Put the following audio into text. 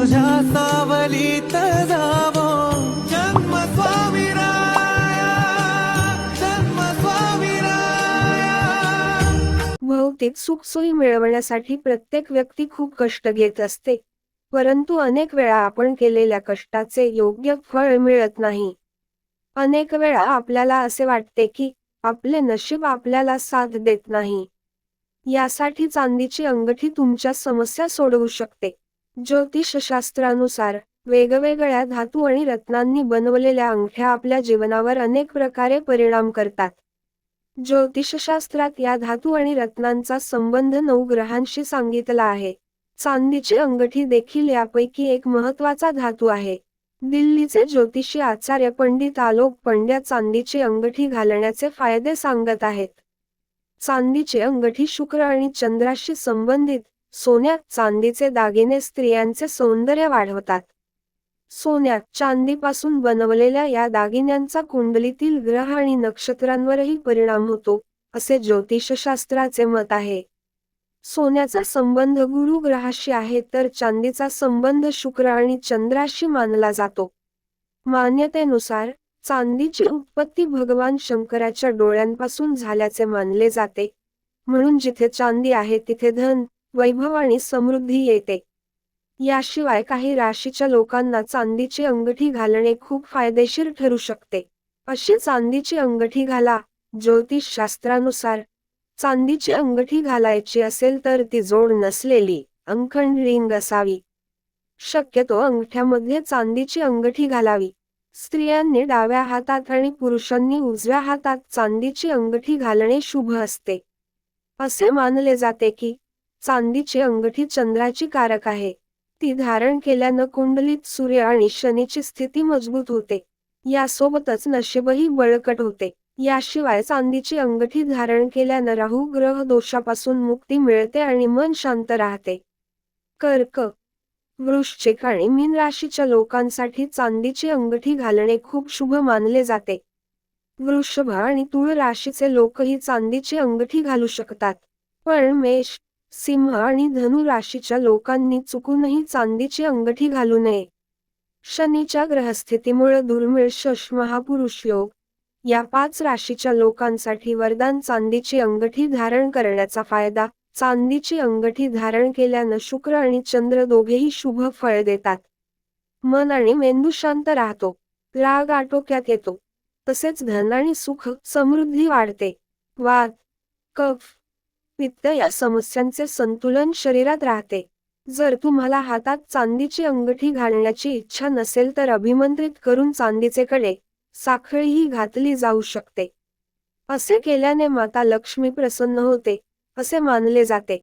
तुझ्या सावलीत जावो. जन्म स्वामी जन्म स्वामी भौतिक सुखसोयी मिळवण्यासाठी प्रत्येक व्यक्ती खूप कष्ट घेत असते. परंतु अनेक वेळा आपण केलेल्या कष्टाचे योग्य फळ मिळत नाही. अनेक वेळा आपल्याला असे वाटते की आपले नशीब आपल्याला साथ देत नाही. यासाठी चांदीची अंगठी तुमच्या समस्या सोडवू शकते. ज्योतिषशास्त्रानुसार वेगवेगळ्या धातू आणि रत्नांनी बनवलेल्या अंगठ्या आपल्या जीवनावर अनेक प्रकारे परिणाम करतात. ज्योतिषशास्त्रात या धातू आणि रत्नांचा संबंध नऊ ग्रहांशी सांगितला आहे. चांदीची अंगठी देखील यापैकी एक महत्त्वाचा धातू आहे. दिल्लीचे ज्योतिषी आचार्य पंडित आलोक पंड्या चांदीची अंगठी घालण्याचे फायदे सांगत आहेत. चांदीची अंगठी शुक्र आणि चंद्राशी संबंधित सोन्यात चांदीचे दागिने स्त्रियांचे सौंदर्य वाढवतात. सोन्यात चांदीपासून बनवलेल्या या दागिन्यांचा कुंडलीतील ग्रह आणि नक्षत्रांवरही परिणाम होतो असे ज्योतिषशास्त्राचे मत आहे. सोन्याचा संबंध गुरु ग्रहाशी आहे तर चांदीचा संबंध शुक्र आणि चंद्राशी मानला जातो. मान्यतेनुसार चांदीची उत्पत्ती भगवान शंकराच्या डोळ्यांपासून झाल्याचे मानले जाते. म्हणून जिथे चांदी आहे तिथे धन वैभव आणि समृद्धी येते. याशिवाय काही राशीच्या लोकांना चांदीची अंगठी घालणे खूप फायदेशीर ठरू शकते. अशी चांदीची अंगठी घाला ज्योतिष शास्त्रानुसार. चांदीची अंगठी घालायची असेल तर ती जोड नसलेली अंखंड रिंग असावी. शक्यतो अंगठ्यामध्ये चांदीची अंगठी घालावी. स्त्रियांनी डाव्या हातात आणि पुरुषांनी उजव्या हातात चांदीची अंगठी घालणे शुभ असते. असे मानले जाते की चांदीची अंगठी चंद्राची कारक आहे. ती धारण केल्यानं कुंडलीत सूर्य आणि शनीची स्थिती मजबूत होते. यासोबतच नशेबही बळकट होते. याशिवाय चांदीची अंगठी धारण केल्यानं राहू ग्रह दोषापासून मुक्ती मिळते आणि मन शांत राहते. कर्क वृश्चिक आणि मीन राशीच्या लोकांसाठी चांदीची अंगठी घालणे खूप शुभ मानले जाते. वृषभ आणि तुळ राशीचे लोकही चांदीची अंगठी घालू शकतात. पण मेष सिंह आणि धनु राशीच्या लोकांनी चुकूनही चांदीची अंगठी घालू नये. शनीच्या ग्रहस्थितीमुळे दुर्मिळ शश महापुरुष योग या पाच राशीच्या लोकांसाठी वरदान चांदीची अंगठी धारण करण्याचा फायदा चांदीची अंगठी धारण केल्यानं शुक्र आणि चंद्र दोघेही शुभ फळ देतात. मन आणि मेंदू शांत राहतो राग आटोक्यात येतो तसेच धन आणि सुख समृद्धी वाढते. वाद कफ पित्त या समस्यांचे संतुलन शरीरात राहते. जर तुम्हाला हातात चांदीची अंगठी घालण्याची इच्छा नसेल तर अभिमंत्रित करून चांदीचे कडे साखळीही घातली जाऊ शकते. असे केल्याने माता लक्ष्मी प्रसन्न होते असे मानले जाते.